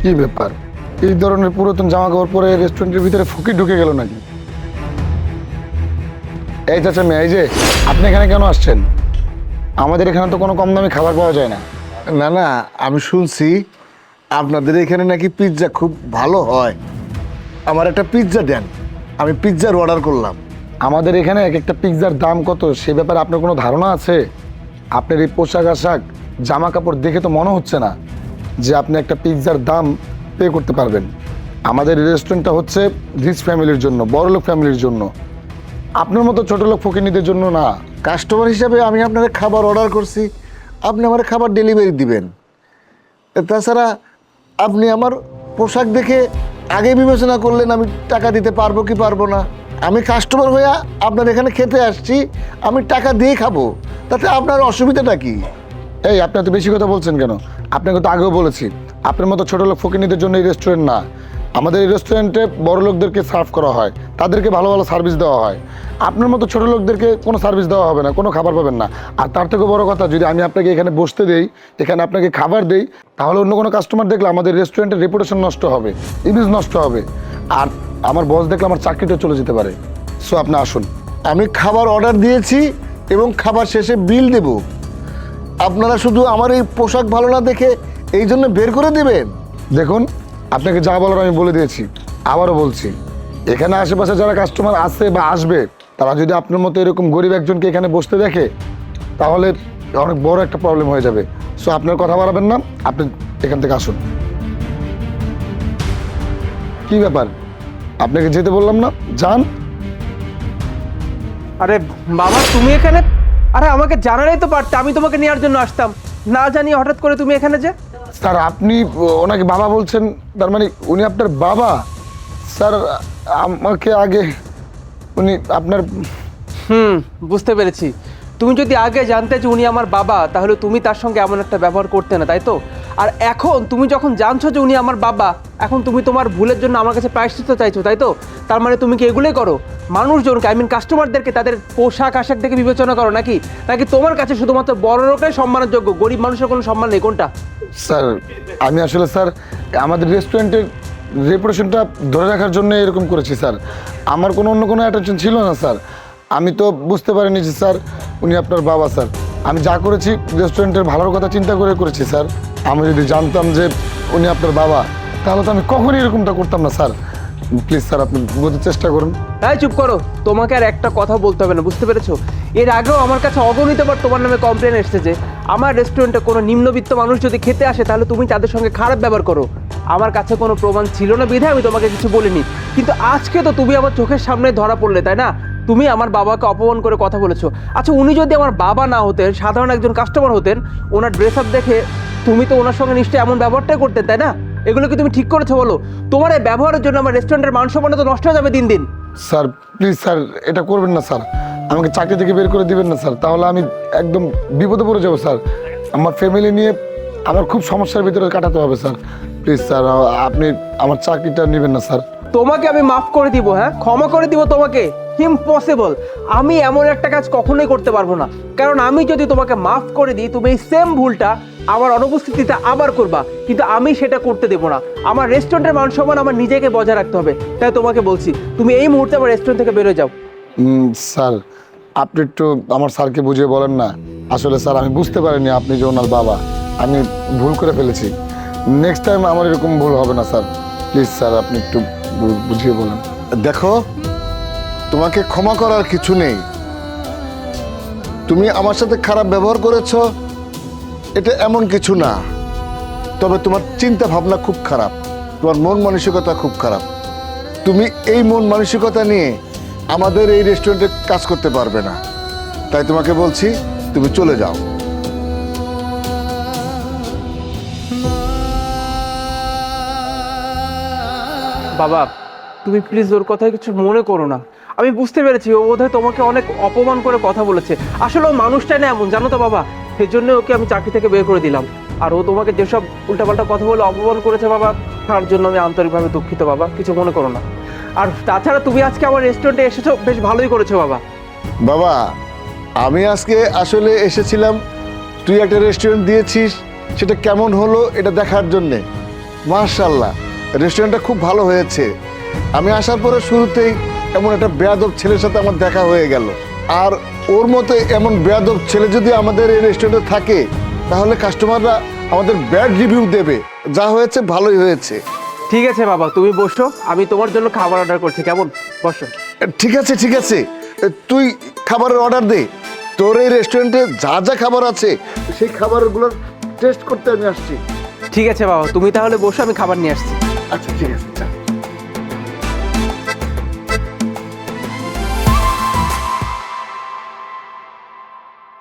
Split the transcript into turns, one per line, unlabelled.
কি ব্যাপার? এই ধরনের পুরাতন জামা কাপড় পরে রেস্টুরেন্টের ভিতরে ফুকি ঢুকে গেল নাকি? এই চাচা মেয়ে এই যে আপনি এখানে কেন আসছেন? আমাদের এখানে তো কোনো কম দামি খাবার পাওয়া যায় না।
না না আমি শুনছি আপনাদের এখানে নাকি পিৎজা খুব ভালো হয়। আমার একটা পিৎজা দেন আমি পিৎজার অর্ডার করলাম।
আমাদের এখানে এক একটা পিৎজার দাম কত সে ব্যাপারে আপনার কোনো ধারণা আছে? আপনার এই পোশাক আশাক জামা কাপড় দেখে তো মনে হচ্ছে না। যে আপনি একটা পিৎজার দাম পে করতে পারবেন। আমাদের রেস্টুরেন্টটা হচ্ছে রিচ ফ্যামিলির জন্য বড়লোক ফ্যামিলির জন্য। আপনার মতো ছোট লোক ফকিনীদের জন্য না।
কাস্টমার হিসাবে আমি আপনাদের খাবার অর্ডার করছি, আপনি আমার খাবার ডেলিভারি দিবেন। তাছাড়া আপনি আমার পোশাক দেখে আগে বিবেচনা করলেন আমি টাকা দিতে পারব কি পারব না। আমি কাস্টমার হইয়া আপনার এখানে খেতে আসছি, আমি টাকা দিয়ে খাব। তাতে আপনার অসুবিধাটা কি?
এই, আপনি তো বেশি কথা বলছেন কেন? আপনাকে তো আগেও বলেছি, আপনার মতো ছোট লোক ফকিনীদের জন্য এই রেস্টুরেন্ট না। আমাদের এই রেস্টুরেন্টে বড় লোকদেরকে সার্ভ করা হয়, তাদেরকে ভালো ভালো সার্ভিস দেওয়া হয়। আপনার মতো ছোট লোকদেরকে কোনো সার্ভিস দেওয়া হবে না, কোনো খাবার পাবেন না। আর তার থেকে বড় কথা, যদি আমি আপনাকে এখানে বসতে দেই, এখানে আপনাকে খাবার দেই, তাহলে অন্য কোনো কাস্টমার দেখলে আমাদের রেস্টুরেন্টের রেপুটেশন নষ্ট হবে ইমেজ নষ্ট হবে। আর আমার বস দেখলে আমার চাকরিটা চলে যেতে পারে। সো আপনি আসুন।
আমি খাবার অর্ডার দিয়েছি এবং খাবার শেষে বিল দেব। আপনারা শুধু আমার এই পোশাক ভালো না দেখে এই জন্য বের করে দেবেন?
দেখুন আপনাকে যা বলার আমি বলে দিয়েছি আবারও বলছি। এখানে আশেপাশে যারা কাস্টমার আসে বা আসবে তারা যদি আপনার মতো এরকম গরিব একজনকে এখানে বসতে দেখে তাহলে অনেক বড় একটা প্রবলেম হয়ে যাবে। সো আপনার কথা বাড়াবেন না আপনি এখান থেকে আসুন। কি ব্যাপার? আপনাকে যেতে বললাম না? যান।
আরে বাবা তুমি এখানে আরে আমাকে জানালেই তো পারতে আমি তোমাকে নেওয়ার জন্য আসতাম। না জানি হঠাৎ করে তুমি এখানে যে?
স্যার আপনি ওনাকে বাবা বলছেন তার মানে উনি আপনার বাবা? স্যার আমাকে আগে উনি আপনার
হুম বুঝতে পেরেছি। তুমি যদি আগে জানতে যে উনি আমার বাবা তাহলে তুমি তার সঙ্গে এমন একটা ব্যবহার করতে না তাই তো? আর এখন তুমি যখন জানছো যে উনি আমার বাবা এখন তুমি তোমার ভুলের জন্য আমার কাছে প্রায়শ্চিত্ত চাইছো, তাই তো? তার মানে তুমি কি এগুলোই করো? মানুষজনকে আই মিন কাস্টমারদেরকে তাদের পোশাক আশাক দেখে বিবেচনা করো নাকি? নাকি তোমার কাছে শুধুমাত্র বড় লোকের সম্মানের যোগ্য গরিব মানুষের কোনো সম্মান নেই, কোনটা?
স্যার, আমি আসলে স্যার, আমাদের রেস্টুরেন্টের রেপুটেশনটা ধরে রাখার জন্য এরকম করেছি, স্যার। আমার কোনো অন্য কোনো অ্যাটেনশন ছিল না, স্যার। আমি তো বুঝতে পারিনি যে, স্যার, উনি আপনার বাবা, স্যার। আমি যা করেছি রেস্টুরেন্টের ভালোর কথা চিন্তা করে করেছি, স্যার। আমি যদি জানতাম যে উনি আপনার বাবা তাহলে তো আমি কখনই এরকমটা করতাম না, স্যার। প্লিজ, স্যার, আপনি বোঝার চেষ্টা করুন।
তাই চুপ করো। তোমাকে আর একটা কথা বলতে হবে না, বুঝতে পেরেছ? এর আগেও আমার কাছে অগণিতবার তোমার নামে কমপ্লেন এসেছে যে, আমার রেস্টুরেন্টে কোনো নিম্নবিত্ত মানুষ যদি খেতে আসে, তাহলে তুমি তাদের সঙ্গে খারাপ ব্যবহার করো। আমার কাছে কোনো প্রমাণ ছিল না বিধে আমি তোমাকে কিছু বলিনি। কিন্তু আজকে তো তুমি আমার চোখের সামনে ধরা পড়লে, তাই না? তুমি আমার বাবাকে অপমান করে কথা বলেছ। আচ্ছা উনি যদি আমার বাবা না হতেন, সাধারণ একজন কাস্টমার হতেন, ওনার ড্রেস আপ দেখে তুমি তো ওনার সঙ্গে নিশ্চয়ই এমন ব্যবহারটাই করতে তাই না? এগুলো কি তুমি ঠিক করেছ বলো? তোমার এই ব্যবহারের জন্য আমার রেস্টুরেন্টের মান সম্মান তো নষ্ট হয়ে যাবে দিন দিন।
স্যার প্লিজ স্যার এটা করবেন না স্যার। আমাকে চাকরি থেকে বের করে দিবেন না স্যার। তাহলে আমি একদম বিপদে পড়ে যাব স্যার। আমার ফ্যামিলি নিয়ে আমার খুব সমস্যার ভিতরে কাটাতে হবে স্যার। প্লিজ স্যার আপনি আমার চাকরিটা নেবেন না স্যার।
তোমাকে আমি মাফ করে দিব হ্যাঁ? ক্ষমা করে দিব তোমাকে? ইম্পসিবল আমি এমন একটা কাজ কখনোই করতে পারব না। কারণ আমি যদি তোমাকে মাফ করে দিই তুমি এই সেম ভুলটা আমার অনুপস্থিতিতে আবার করবা কিন্তু আমি সেটা করতে দেবো না। আমার রেস্টুরেন্টের মান সম্মান আমার নিজেকে বজায় রাখতে হবে। তাই তোমাকে বলছি তুমি এই মুহূর্তে আমার রেস্টুরেন্ট থেকে বেরোয় যাও।
স্যার আপনি একটু আমার স্যারকে বুঝিয়ে বলেন না। আসলে স্যার আমি বুঝতে পারিনি আপনি যে ওনার বাবা। আমি ভুল করে ফেলেছি। নেক্সট টাইম আমার এরকম ভুল হবে না স্যার। প্লিজ স্যার আপনি একটু বুঝিয়ে বলেন।
দেখো তোমাকে ক্ষমা করার কিছু নেই। তুমি আমার সাথে খারাপ ব্যবহার করেছ এটা এমন কিছু না। তবে তোমার চিন্তা ভাবনা খুব খারাপ। তোমার মন মানসিকতা খুব খারাপ। তুমি এই মন মানসিকতা নিয়ে আমাদের এই রেস্টুরেন্টে কাজ করতে পারবে না। তাই তোমাকে বলছি, তুমি চলে যাও।
বাবা, তুমি প্লিজ ওর কথায় কিছু মনে করো না। আমি বুঝতে পেরেছি, ও বোধহয় তোমাকে অনেক অপমান করে কথা বলেছে। আসলে ও মানুষটাই না এমন, জানো তো বাবা? সেই জন্য ওকে আমি চাকরি থেকে বের করে দিলাম। আর ও তোমাকে যেসব উল্টাপাল্টা কথা বলে অপমান করেছে বাবা, তার জন্য আমি আন্তরিকভাবে দুঃখিত বাবা, কিছু মনে করো না। আর তাছাড়া তুমি আজকে আমার রেস্টুরেন্টে এসেছ, বেশ ভালোই করেছ বাবা।
বাবা, আমি আজকে আসলে এসেছিলাম, তুই একটা রেস্টুরেন্ট দিয়েছিস, সেটা কেমন হলো এটা দেখার জন্যে। মার্শাল্লাহ রেস্টুরেন্টটা খুব ভালো হয়েছে। আমি আসার পরে শুরুতেই এমন একটা বেয়াদব ছেলের সাথে আমার দেখা হয়ে গেল। আর ওর মতো এমন বেয়াদব ছেলে যদি আমাদের এই রেস্টুরেন্টে থাকে তাহলে কাস্টমাররা আমাদের ব্যাড রিভিউ দেবে। যা হয়েছে ভালোই হয়েছে।
ঠিক আছে বাবা তুমি বসো আমি তোমার জন্য খাবার অর্ডার করছি কেমন? বসো।
ঠিক আছে ঠিক আছে। তুই খাবারের অর্ডার দে। তোর এই রেস্টুরেন্টে যা যা খাবার আছে সেই খাবারগুলোর টেস্ট করতে আমি আসছি।
ঠিক আছে বাবা তুমি তাহলে বসো আমি খাবার নিয়ে আসছি।
আচ্ছা ঠিক আছে।